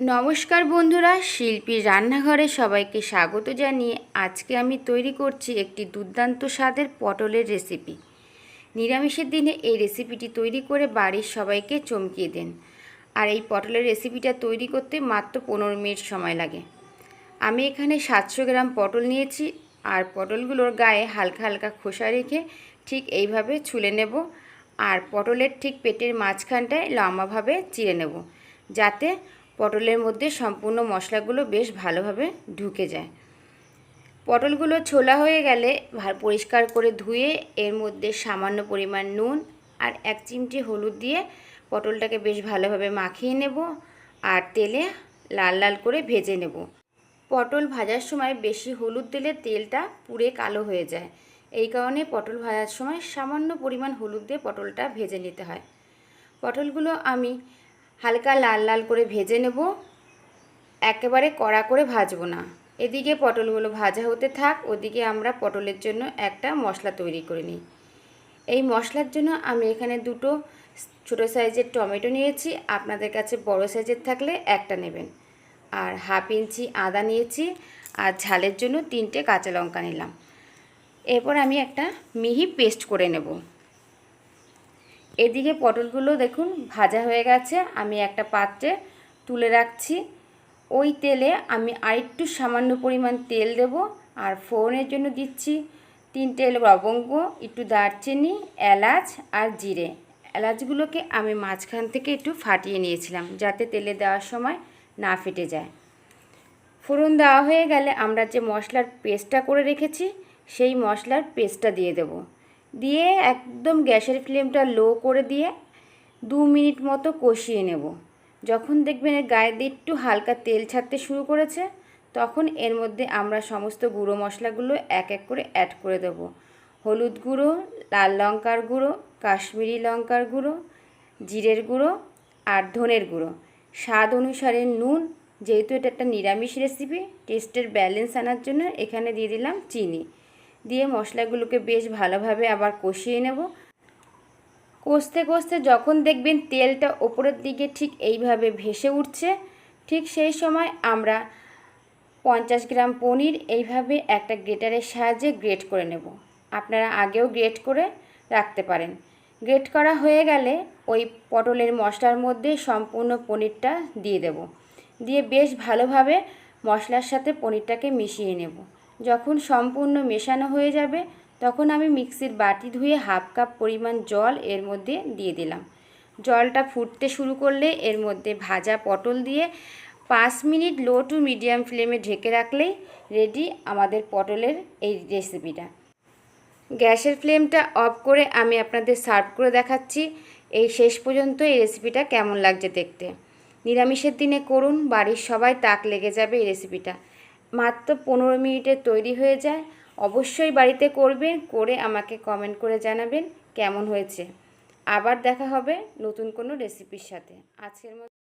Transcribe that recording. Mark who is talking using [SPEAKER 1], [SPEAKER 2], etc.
[SPEAKER 1] নমস্কার বন্ধুরা শিল্পীর রান্নাঘরে সবাইকে স্বাগত জানিয়ে আজকে আমি তৈরি করছি একটি দুর্দান্ত স্বাদের পটলের রেসিপি নিরামিষের দিনে এই রেসিপিটি তৈরি করে বাড়ির সবাইকে চমকিয়ে দেন। আর এই পটলের রেসিপিটা তৈরি করতে মাত্র পনেরো মিনিট সময় লাগে। আমি এখানে সাতশো গ্রাম পটল নিয়েছি, আর পটলগুলোর গায়ে হালকা হালকা খোসা রেখে ঠিক এইভাবে ছুলে নেব, আর পটলের ঠিক পেটের মাঝখানটায় লম্বাভাবে চিড়ে নেব, যাতে পটলের মধ্যে সম্পূর্ণ মশলাগুলো বেশ ভালোভাবে ঢুকে যায়। পটলগুলো ছোলা হয়ে গেলে পরিষ্কার করে ধুয়ে এর মধ্যে সামান্য পরিমাণ নুন আর এক চিমটি হলুদ দিয়ে পটলটাকে বেশ ভালোভাবে মাখিয়ে নেব আর তেলে লাল লাল করে ভেজে নেব। পটল ভাজার সময় বেশি হলুদ দিলে তেলটা পুড়ে কালো হয়ে যায়। এই কারণে পটল ভাজার সময় সামান্য পরিমাণ হলুদ দিয়ে পটলটা ভেজে নিতে হয়। পটলগুলো আমি হালকা লাল লাল করে ভেজে নেব। একেবারে কড়া করে ভাজবো না। এদিকে পটলগুলো ভাজা হতে থাক, ওদিকে আমরা পটলের জন্য একটা মশলা তৈরি করে নিই। এই মশলার জন্য আমি এখানে দুটো ছোটো সাইজের টমেটো নিয়েছি। আপনাদের কাছে বড় সাইজের থাকলে একটা নেবেন। আর হাফ ইঞ্চি আদা নিয়েছি। আর ঝালের জন্য তিনটে কাঁচা লঙ্কা নিলাম। এরপর আমি একটা মিহি পেস্ট করে নেব। এদিকে পটলগুলো দেখুন, ভাজা হয়ে গেছে। আমি একটা পাত্রে তুলে রাখছি। ওই তেলে আমি আরেকটু সামান্য পরিমাণ তেল দেব আর ফোড়নের জন্য দিচ্ছি তিনটে লবঙ্গ, একটু দারচিনি, এলাচ আর জিরে। এলাচগুলোকে আমি মাঝখান থেকে একটু ফাটিয়ে নিয়েছিলাম যাতে তেলে দেওয়ার সময় না ফেটে যায়। ফোড়ন দেওয়া হয়ে গেলে আমরা যে মশলার পেস্টটা করে রেখেছি, সেই মশলার পেস্টটা দিয়ে দেব। দিয়ে একদম গ্যাসের ফ্লেমটা লো করে দিয়ে দু মিনিট মতো কষিয়ে নেব। যখন দেখবেন গায়ে দিয়ে একটু হালকা তেল ছাড়তে শুরু করেছে, তখন এর মধ্যে আমরা সমস্ত গুঁড়ো মশলাগুলো এক এক করে অ্যাড করে দেব। হলুদ গুঁড়ো, লাল লঙ্কার গুঁড়ো, কাশ্মীরি লঙ্কার গুঁড়ো, জিরের গুঁড়ো আর ধনের গুঁড়ো। স্বাদ অনুসারে নুন, যেহেতু এটা একটা নিরামিষ রেসিপি টেস্টের ব্যালেন্স আনার জন্য এখানে দিয়ে দিলাম চিনি। দিয়ে মশলাগুলোকে বেশ ভালোভাবে আবার কষিয়ে নেব। কষতে কষতে যখন দেখবেন তেলটা ওপরের দিকে ঠিক এইভাবে ভেসে উঠছে, ঠিক সেই সময় আমরা পঞ্চাশ গ্রাম পনির এইভাবে একটা গ্রেটারের সাহায্যে গ্রেট করে নেব। আপনারা আগেও গ্রেট করে রাখতে পারেন। গ্রেট করা হয়ে গেলে ওই পটলের মশলার মধ্যে সম্পূর্ণ পনিরটা দিয়ে দেব। দিয়ে বেশ ভালোভাবে মশলার সাথে পনিরটাকে মিশিয়ে নেব। যখন সম্পূর্ণ মেশানো হয়ে যাবে, তখন আমি মিক্সির বাটি ধুয়ে হাফ কাপ পরিমাণ জল এর মধ্যে দিয়ে দিলাম। জলটা ফুটতে শুরু করলে এর মধ্যে ভাজা পটল দিয়ে পাঁচ মিনিট লো টু মিডিয়াম ফ্লেমে ঢেকে রাখলেই রেডি আমাদের পটলের এই রেসিপিটা। গ্যাসের ফ্লেমটা অফ করে আমি আপনাদের সার্ভ করে দেখাচ্ছি। এই শেষ পর্যন্ত এই রেসিপিটা কেমন লাগছে দেখতে। নিরামিষের দিনে করুন, বাড়ির সবাই তাক লেগে যাবে এই রেসিপিটা। মাত্র পনেরো মিনিটে তৈরি হয়ে যায়। অবশ্যই বাড়িতে করবেন, করে আমাকে কমেন্ট করে জানাবেন কেমন হয়েছে। আবার দেখা হবে নতুন কোনো রেসিপির সাথে। আজকের মতো